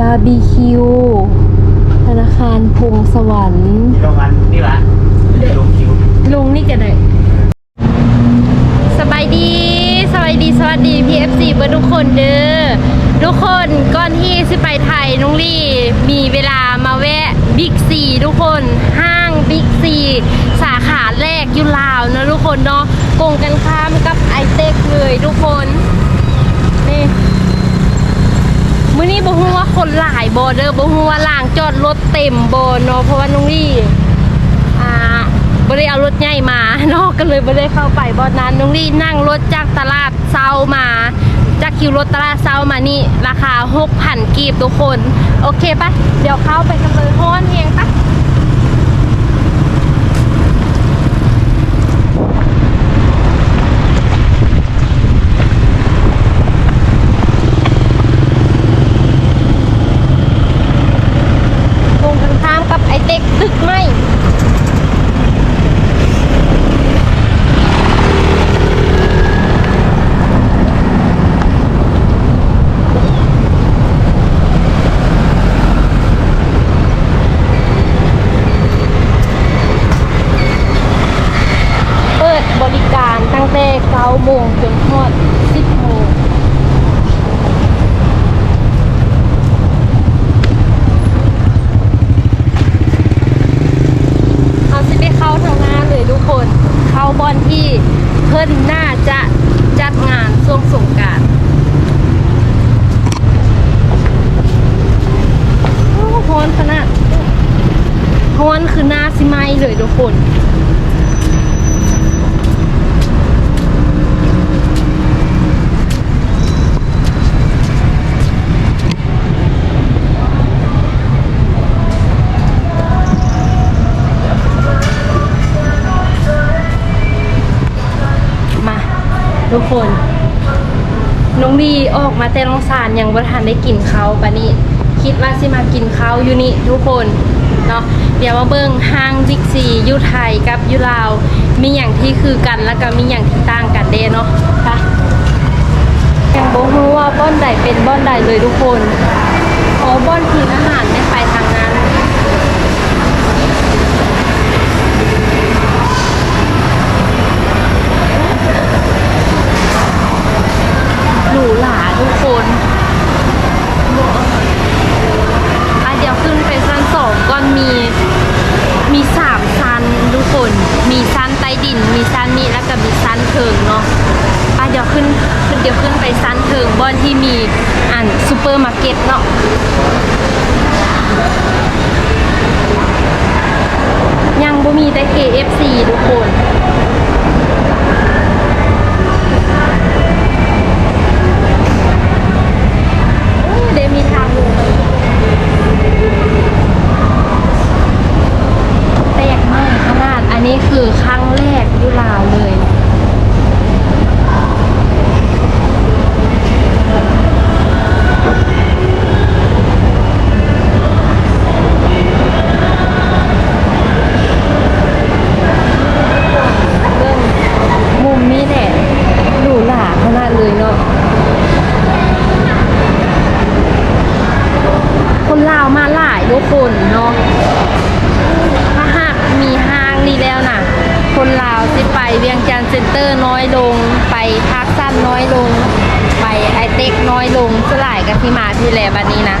บาร์บีคิว ธนาคารพงสวรรค์ โรงงานนี่ละลงคิวลงนี่กันได้สบายดีสบายดี สวัสดี PFC เบอร์ทุกคนเด้อ ทุกคนก่อนที่สิไปไทยน้องลี่ มีเวลามาแวะบิ๊กซีทุกคน ห้างบิ๊กซีสาขาแรกอยู่ลาวนะทุกคนเนาะกงกันข้ามกับไอเต็กเลยทุกคน นี่ มื้อนี้บ่ฮู้ว่าคนหลายบ่เด้อบ่ฮู้ว่าล่างจอดรถเต็มบ่เนาะเพราะว่าน้องลี่อ่าบ่ได้เอารถใหญ่มาเนาะก็เลยบ่ได้เข้าไปบ่อนั้นน้องลี่นั่งรถจากตลาดเซามาจากคิวรถตลาดเซามานี่ราคา6,000กีบทุกคน โอเคปะเดี๋ยวเข้าไปกันเลยฮ้อนเองปะตรงกันข้ามกับไอเต็กตึกไหม เปิดบริการตั้งแต่9โมงจนทอด10โมงเอาสิไปเข้าทางหน้าเลยทุกคน เข้าบอนที่เพิ่นน่าจะจัดงานช่วงสงกรารโอ้โหนขนาดฮอนคือหน้าสิไหมเลยทุกคน มา ทุกคน น้องดีออกมาแต่โรงสารยังบ่ทันได้กินเขาปะนี่คิดว่าสิมากินเขาอยู่นี่ทุกคนเนาะเดี๋ยวมาเบิ่งห้างบิ๊กซียูไทยกับยูลาว มีอย่างที่คือกันแล้วก็มีอย่างที่ต่างกันเด้เนาะไปยังบ่รู้ว่าบ้อนใดเป็นบ้อนใดเลยทุกคนอ๋อบ้อนทีอาหารไม่ไปทางนั้น หรูหราทุกคนอะเดี๋ยวขึ้นไปชั้นสองก่อนมี มีสามชั้นทุกคน มีชั้นใต้ดิน มีชั้นนี้แล้วก็มีชั้นเทิงเนาะอะเดี๋ยวขึ้นเดี๋ยวขึ้นไปชั้นเทิงบอนที่มีอ่านซูเปอร์มาร์เก็ตเนาะ ยังบ่มีแต่ KFC ทุกคน เดยวมีทางลงแตกมากขนาด อันนี้คือครั้งแรกอยุลาวเลย เบิ้งมุมนี้แหละหรูหราขนาดเลยเนาะ คนลาวมาหลายทุกคนเนาะ ถ้าหากมีห้างนี่แล้วนะคนลาวสิไปเวียงจันทร์ เซ็นเตอร์น้อยลง ไปพาร์คซันน้อยลง ไปไอเต็กน้อยลงสลายกันที่มาที่แลบันนี้นะ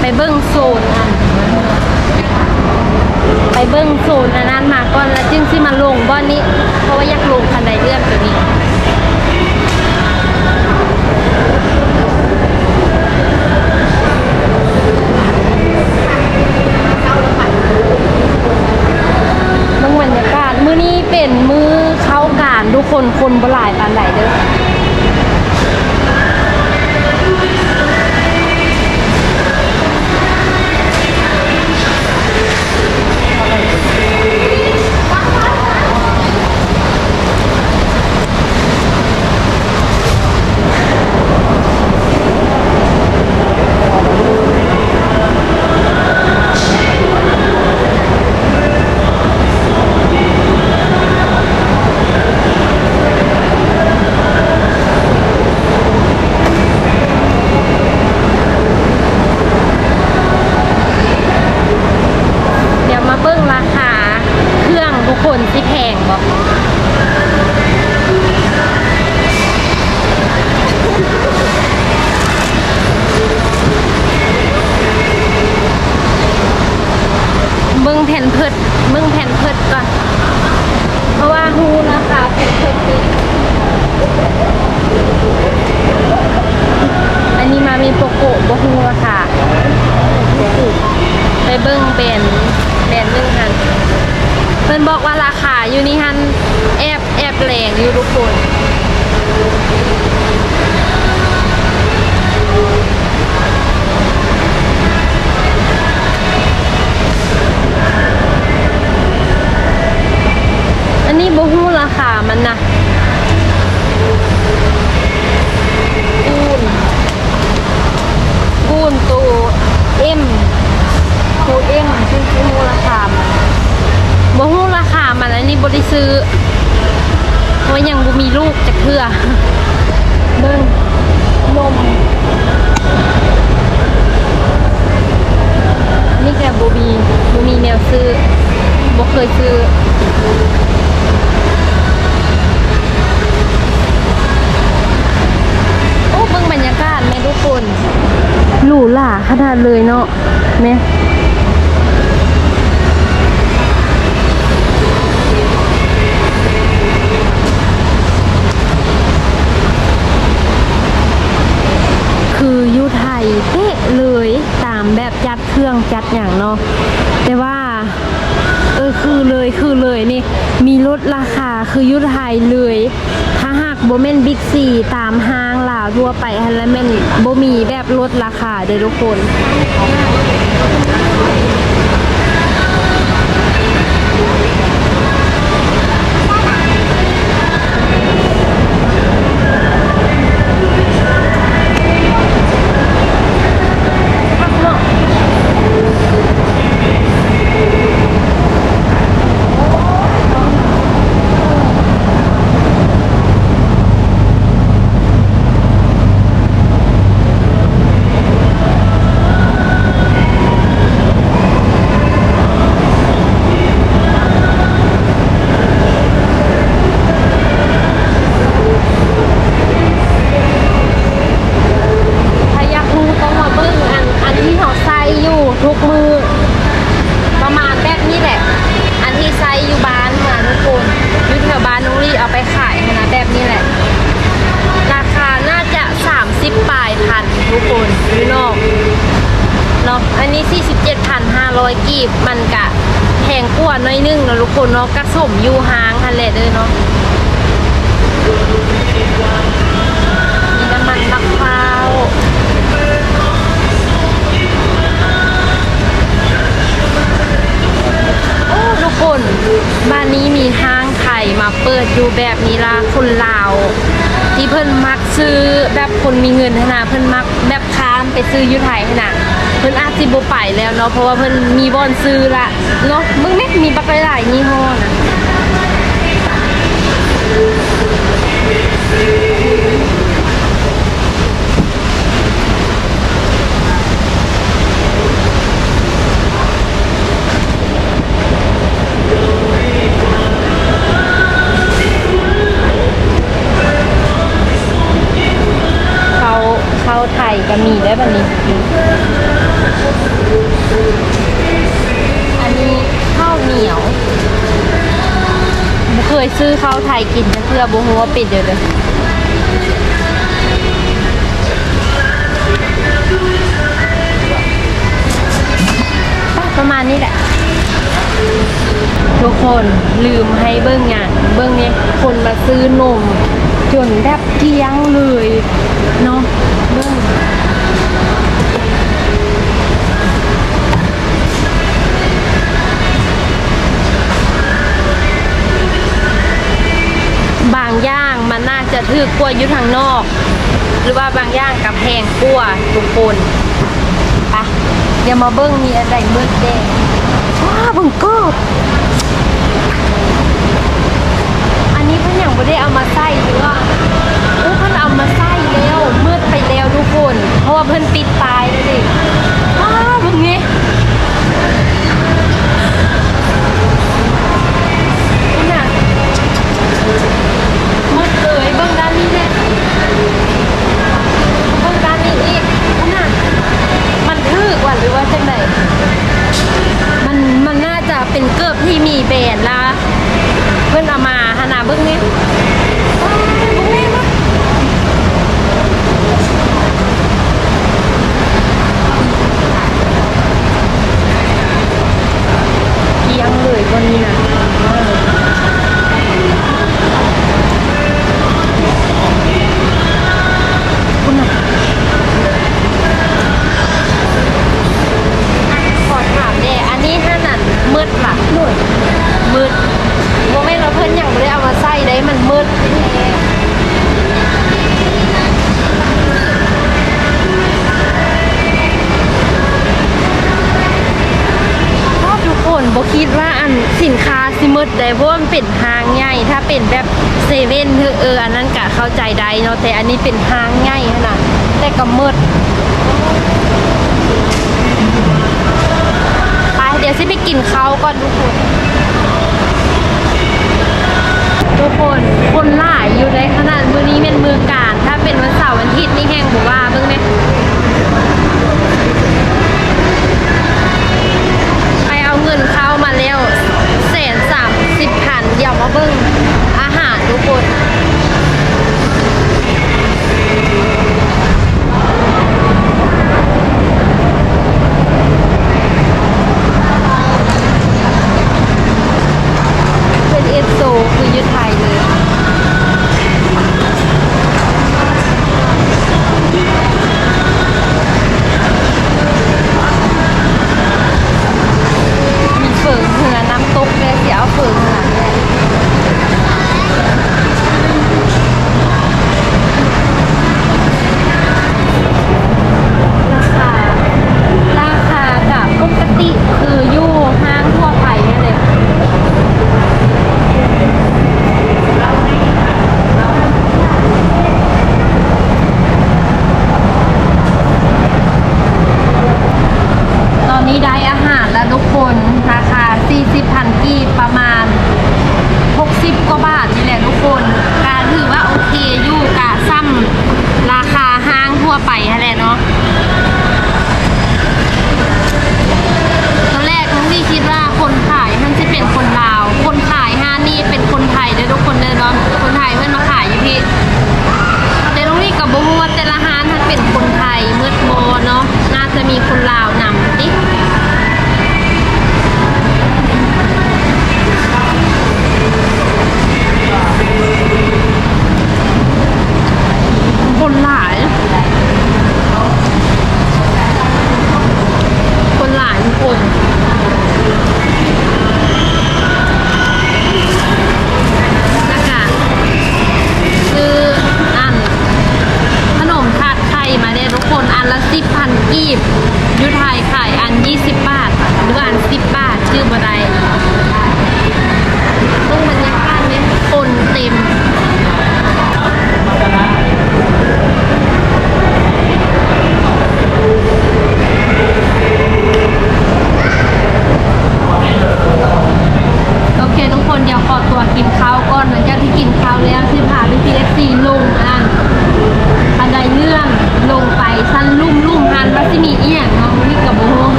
ไปเบิ้งโซนอันไปเบิ้งโซนอันนั้นมาก่อนแล้วจึงสิมาลงบ้อนนี้ เพราะว่าอยากลงคันไดเลื่อนตัวนี้ เมืองบรรยากาศ มื้อนี้เป็นมื้อเข้าการทุกคนคนบ่หลายปานใดเด้อ เดี๋ยวมาเบิ่งราคาเครื่องทุกคนที่แพงบ่เบิ่งแผ่นเพิดเบิ่งแผ่นเพิดก่อน เพราะว่าฮูราคาแผ่นเพิดคืออันนี้มามีโปโกะบ่ฮูราคา ไปเบิ้งแบรนด์แบรนด์หนึงหันเพิ่นบอกว่าราคาอยู่นี่หันแอบแอบแรงอยู่ทุกคน อันนี้บ่ฮู้ราคา มันนะกูนกูนตัวเอ็มคูเอ็มซึ่งคือมูลค่ามันบ่ฮู้ราคามันอันนี้บ่ได้ซื้อเพรายังบ่มีลูกจักเทื่อเบิ่งนมนี่แกบ่มีบ่มีแนวซื้อบ่เคยซื้อ โอ้เบิ่งบรรยากาศแม่ทุกคนหรูหรา ขนาดเลยเนาะแม่คือยุไทยเป๊ะเลยตามแบบจัดเครื่องจัดอย่างเนาะแต่ว่าเออคือเลยคือเลยนี่ มีลดราคาคือยุไทยเลย ถ้าหากโบเมนบิ๊กซีตามห้า ทั่วไปฮันและแม่นโบมีแบบลดราคาเด้อทุกคน ถ้าอยากรู้ต้องมาเบิ่งอันอันที่เขาใส่อยู่ทุกมือ ประมาณแบบนี้แหละ อันที่ใส่อยู่บ้านมาทุกคนอยู่แถวบ้านน้องลี่เอาไปขายนะแบบนี้แหละ ราคาน่าจะ 30ปลายพันทุกคนอยู่นอกเนาะ อันนี้ 47,500 กีบ มันกะแพงกว่าหน้อยนึงเนาะทุกคนเนาะกระสมอยู่ห้างทันแหละเด้อเนาะมีน้ำมันมะพร้าวโอ้ทุกคนบ้านนี้มีห้างไทยมาเปิดอยู่แบบนี้ละคนลาวที่เพิ่นมักซื้อแบบคนมีเงินขนาดเพิ่นมักแบบค้ามไปซื้ออยู่ไทยขนาด เพิ่นอาจสิบ่ไปแล้วเนาะเพราะว่าเพิ่นมีบอนซื้อละเนาะมึงแม่มีบักหลายๆยี่ห้อนะเขาเขาไทยก็มีได้แบบนี้ อันนี้ข้าวเหนียวบ่เคยซื้อข้าวไทยกินนะเพื่อบ่ฮู้ว่ปิดเดี๋ยวเลยประมาณนี้แหละ ทุกคนลืมให้เบิ้งอย่างเบิ้งเนี่ยคนมาซื้อนม จนแทบเกี้ยงเลยเนาะเบิ้ง จะถือกว่าอยู่ทางนอก หรือว่าบางอย่างกับแพงกว่าทุกคนไปเดี๋ยวมาเบิ้งมีอะไรมืดแดงว้าเบังก็อันนี้เพิ่นยังไม่ได้เอามาใส่หรือว่าโอ้เพิ่นเอามาใส่แล้วมืดไปแล้วทุกคน เพราะว่าเพิ่นปิดตายแล้วดิ จังไดมันมันน่าจะเป็นเกือบที่มีแบรนด์ละเพื่อนเอามาหานาเบิ้งนี่อ้าวเบิ่งนี่มาเกียงเลยวันนี้นะคุณน่ะขอถามเด้อันนี้ถ้านั่นมืดล่ะหน่วยมืด โมเมนต์เราเพิ่นยังไม่ได้เอามาใส่ได้มันมืดชอบทุกคนบ่คิดว่าอันสินค้าสิมืดได้เพราะว่ามันเป็นห้างใหญ่ ถ้าเป็นแบบเซเว่นคือเอออันนั้นก็เข้าใจได้เนาะแต่อันนี้เป็นห้างใหญ่ขนาดแต่ก็มืดไปเดี๋ ยวสิไปกินข้าวก่อนทุกคน ทุกคนคนหลายอยู่ในขนาดมือนี้เป็นมือการ ถ้าเป็นวันเสาร์วันอาทิตย์นี่แห้งบอกว่าเบิ่งไหมไปเอาเงินเข้ามาแล้วแสนสามสิบพันอย่ามาเบิ่ง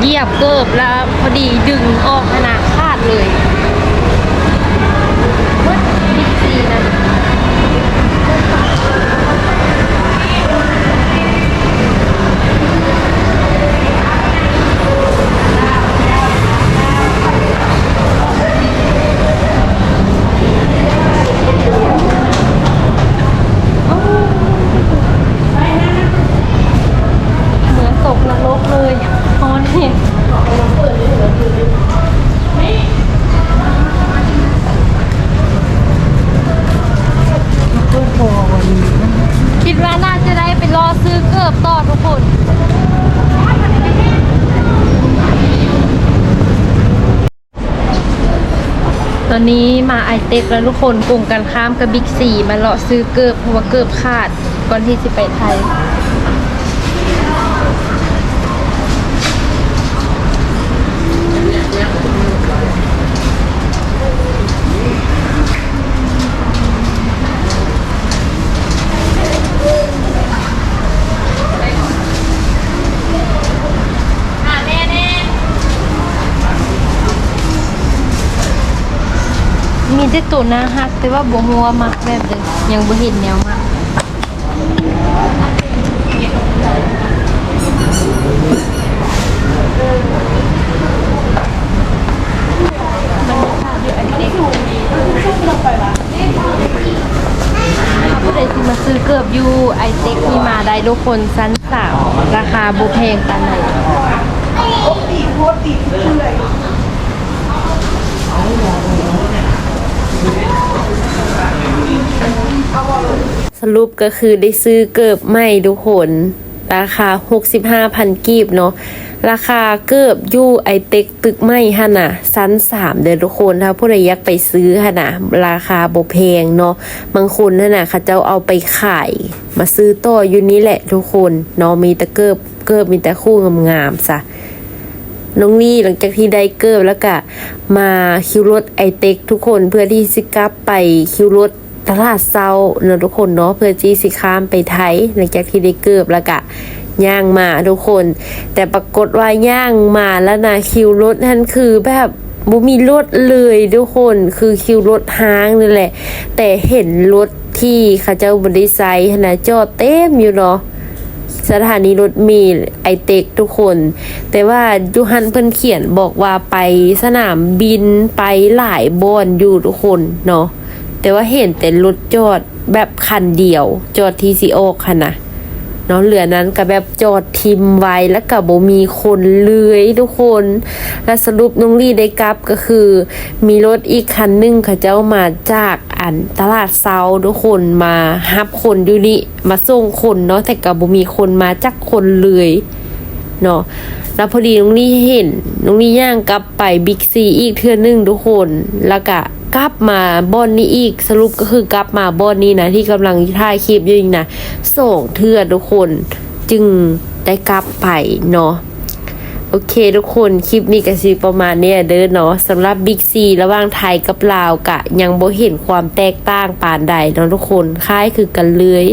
เหยียบเกือบแล้วพอดีดึงออกขนาดคาดเลย อนนี้มาไอเต็กแล้วทุกคนกลุ่มกันข้ามกับบิ๊กซีมาเลาะซื้อเกิบเพราะว่าเกิบขาดก่อนที่จะไปไทย มี แต่ตัวน้าฮักแต่ว่าบ่มัวมักแบบเดิมยังบ่เห็นแนวมากผู้ใดที่มาซื้อเกือบอยู่ไอเต็กนี่มาได้ทุกคนชั้นสามราคาบุแพงปานไหนติดโคติดเชย สรุปก็คือได้ซื้อเกิบใหม่ทุกคน ราคา 65,000 กีบเนาะราคาเกิบยู่ไอเต็กตึกใหม่ฮะนะชั้น3เด้อทุกคนถ้าผู้ใดอยากไปซื้อฮะนะราคาบ่แพงเนาะบางคนนั่นน่ะเขาเจ้าเอาไปขายมาซื้อต่ออยู่นี่แหละทุกคนเนาะมีแต่เกิบเกิบมีแต่คู่งามๆซะ น้องนี่หลังจากที่ได้เกิบแล้วก็มาคิวรถไอเต็กทุกคนเพื่อที่สิกลับไปคิวรถตลาดเซาเนอะทุกคนเนาะเพื่อที่สิข้ามไปไทยหลังจากที่ได้เกิบแล้วก็ย่างมาทุกคน แต่ปรากฏว่าย่างมาแล้วนะคิวรถนั่นคือแบบบ่มีรถเลยทุกคนคือคิวรถห้างนี่แหละ แต่เห็นรถที่เขาเจ้าบริไซค์นะจอดเต็มอยู่เนาะ สถานีรถเมล์ไอเต็กทุกคน แต่ว่ายูฮันเพิ่นเขียนบอกว่าไปสนามบินไปหลายบอนอยู่ทุกคนเนาะแต่ว่าเห็นแต่รถจอดแบบคันเดียว จอดทีซีโอค่ะนะเนาะเหลือนั้นก็แบบจอดทิมไว้แล้วก็บ่มีคนเลยทุกคน และสรุปน้องลี่ได้กลับก็คือ มีรถอีกคันหนึงเขาเจ้ามาจากอันตลาดเซาทุกคนมาฮับคนอยู่นี่มาส่งคนเนาะแต่ก็บ่มีคนมาจักคนเลยเนาะแล้วพอดีน้องลี่เห็นน้องลี่ย่างกลับไปบิ๊กซีอีกเทื่อนึงทุกคนแล้วก็กลับมาบอนนี้อีกสรุปก็คือกลับมาบอนนี้นะที่กำลังถ่ายคลิปอยู่นี่นะส่งเทื่อทุกคนจึงได้กลับไปเนาะ โอเคทุกคนคลิปนี้ก็สิประมาณเนี้ยเด้อเนาะสำหรับบิ๊กซีระหว่างไทยกับลาวกะ ยังบ่เห็นความแตกต่างปานใดเนาะทุกคนคล้ายคือกันเลย